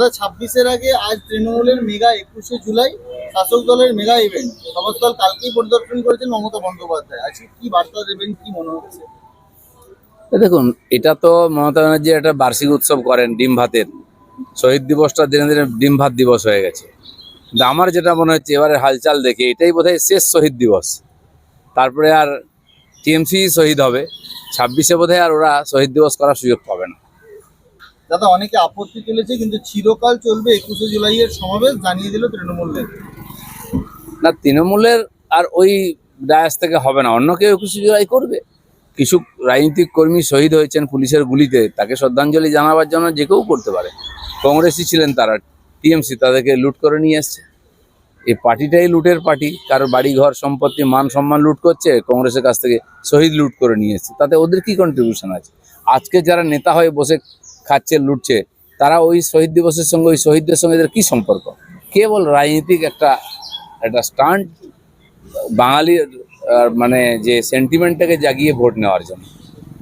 দাদা ছাব্বিশের আগে আজ তৃণমূলের মেগা একুশে জুলাই শাসক দলের মেগা ইভেন্ট দল কালকেই পরিদর্শন করেছেন মমতা বন্দ্যোপাধ্যায়। আজকে কি বার্তা দেবেন, কি মনে হচ্ছে? দেখুন, এটা তো মমতা ব্যানার্জি একটা বার্ষিক উৎসব করেন ডিম ভাতের। শহীদ দিবসটা দিনে দিনে ডিম ভাত দিবস হয়ে গেছে। আমার যেটা মনে হচ্ছে এবারে হালচাল দেখে এটাই বোধহয় শেষ শহীদ দিবস। তারপরে আর টিএমসি শহীদ হবে। ছাব্বিশে বোধহয় আর ওরা শহীদ দিবস করার সুযোগ পাবে না। দাদা, অনেকে আপত্তি তুলেছে, কিন্তু চিরকাল চলবে একুশে জুলাইয়ের সমাবেশ, জানিয়ে দিল তৃণমূল নেতা না, তৃণমূলের আর ওই ডায়াস থেকে হবে না। অন্য কেউ একুশে জুলাই করবে। কিছু রাজনৈতিক কর্মী শহীদ হয়েছেন পুলিশের গুলিতে, তাকে শ্রদ্ধাঞ্জলি জানাবার জন্য যে কেউ করতে পারে। কংগ্রেসই ছিলেন তারা, টিএমসি তাদেরকে লুট করে নিয়ে এসছে। এই পার্টিটাই লুটের পার্টি। কারোর বাড়ি ঘর সম্পত্তি, মান সম্মান লুট করছে, কংগ্রেসের কাছ থেকে শহীদ লুট করে নিয়ে এসছে। তাতে ওদের কি কন্ট্রিবিউশন আছে? আজকে যারা নেতা হয়ে বসে খাচ্ছে লুটছে তারা ওই শহীদ দিবসের সঙ্গে ওই শহীদদের সঙ্গে এদের কী সম্পর্ক? কেবল রাজনীতিক একটা একটা স্টান্ট বাঙালির মানে যে সেন্টিমেন্টটাকে জাগিয়ে ভোট নেওয়ার জন্য।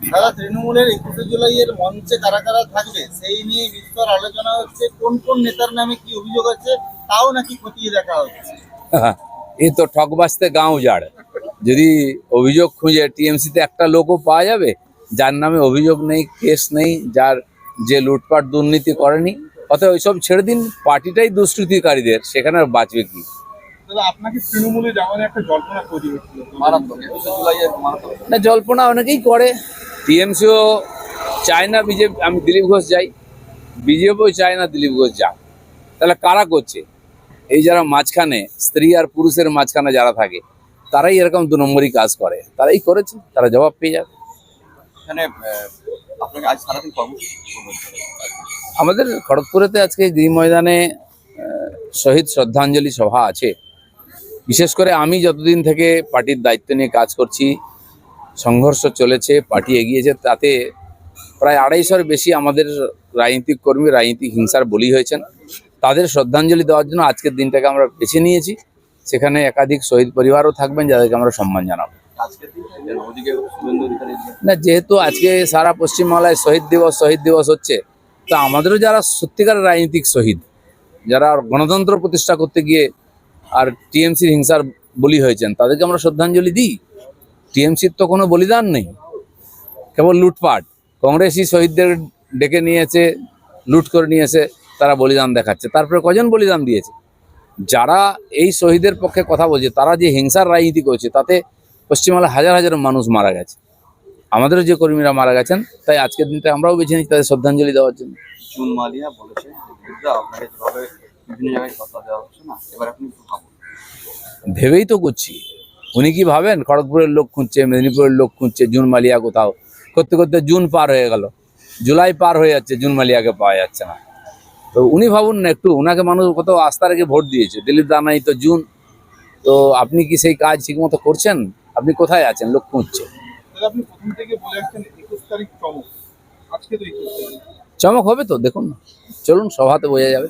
দাদা তৃণমূলের একুশে জুলাইয়ের মঞ্চে কারা কারা থাকবে সেই নিয়ে বিস্তর আলোচনা হচ্ছে। কোন কোন নেতার নামে কি অভিযোগ আছে তাও নাকি খতিয়ে দেখা হচ্ছে? এই তো ঠকবাসতে গাঁও উজাড় যদি অভিযোগ খুঁজে টিএমসিতে একটা লোকও পাওয়া যাবে যার নামে অভিযোগ নেই কেস নেই যার যে লুটপাট দুর্নীতি করেনি অতএব ওইসব ছেড়ে দিন পার্টিটাই দুষ্কৃতিকারীদের সেখানে আর বাঁচবে কি? না জল্পনা অনেকেই করে। টিএমসিও চায় না বিজেপি আমি দিলীপ ঘোষ যাই। বিজেপিও চায় না দিলীপ ঘোষ যাক। তাহলে কারা করছে? এই যারা মাঝখানে স্ত্রী আর পুরুষের মাঝখানে যারা থাকে তারাই এরকম দু নম্বরই কাজ করে। তারাই করেছে তারা জবাব পেয়ে যাবে। এখানে আপনাকে আজ সারাদিন কর্মসূচি আমাদের খড়গপুরেতে আজকে গৃহ ময়দানে শহীদ শ্রদ্ধাঞ্জলি সভা আছে। বিশেষ করে আমি যতদিন থেকে পার্টির দায়িত্ব নিয়ে কাজ করছি, সংঘর্ষ চলেছে, পার্টি এগিয়েছে, তাতে প্রায় আড়াইশোর বেশি আমাদের রাজনীতিক কর্মী, রাজনীতিক হিংসার বলি হয়েছেন। তাদের শ্রদ্ধাঞ্জলি দেওয়ার জন্য আজকের দিনটাকে আমরা বেছে নিয়েছি। সেখানে একাধিক শহীদ পরিবারও থাকবেন, যাদেরকে আমরা সম্মান জানাব। না, যেহেতু আজকে সারা পশ্চিমবাংলায় শহীদ দিবস শহীদ দিবস হচ্ছে, তো আমাদেরও যারা সত্যিকার রাজনীতিক শহীদ, যারা গণতন্ত্র প্রতিষ্ঠা করতে গিয়ে আর টিএমসির হিংসার বলি হয়েছেন, তাদেরকে আমরা শ্রদ্ধাঞ্জলি দিই। টিএমসির তো কোনো বলিদান নেই, কেবল লুটপাট। কংগ্রেসই শহীদদের ডেকে নিয়েছে, লুট করে নিয়েছে, তারা বলিদান দেখাচ্ছে। তারপরে কজন বলিদান দিয়েছে? যারা এই শহীদের পক্ষে কথা বলছে, তারা যে হিংসার রাজনীতি করছে, তাতে পশ্চিমবাংলায় হাজার হাজার মানুষ মারা গেছে। আমাদেরও যে কর্মীরা মারা গেছেন তাই আজকের দিনটা আমরাও বেছে নিচ্ছি তাদের শ্রদ্ধাঞ্জলি দেওয়ার জন্য। চুন মালিয়া বলেছে আপনাকে যেভাবে বিভিন্ন জায়গায় কথা দেওয়া হচ্ছে না এবার আপনি ভেবেই তো করছি। উনি কি ভাবেন? খড়গপুরের লোক খুঁজছে মেদিনীপুরের লোক খুঁজছে জুন মালিয়া কোথাও? করতে করতে জুন পার হয়ে গেল। জুলাই পার হয়ে যাচ্ছে জুন মালিয়াকে পাওয়া যাচ্ছে না। তো উনি ভাবুন না একটু ওনাকে মানুষ কত আস্থা রেখে ভোট দিয়েছে। দিলীপ দানাই তো জুন। তো আপনি কি সেই কাজ ঠিকমতো করছেন? আপনি কোথায় আছেন? লোক খুঁজছে চমক হবে তো দেখুন না। চলুন সভাতে বোঝা যাবে।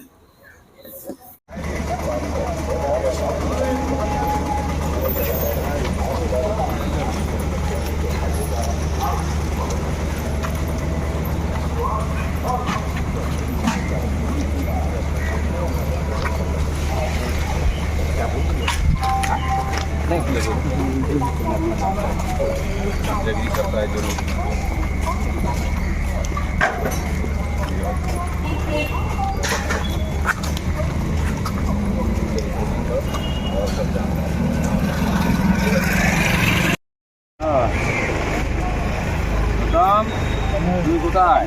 তুমি কোথায়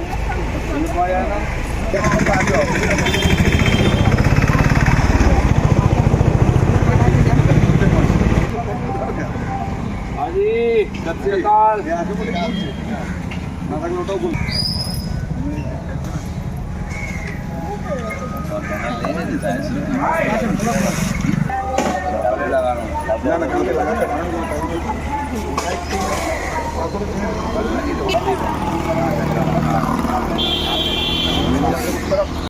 তুমি পাওয়া Natal.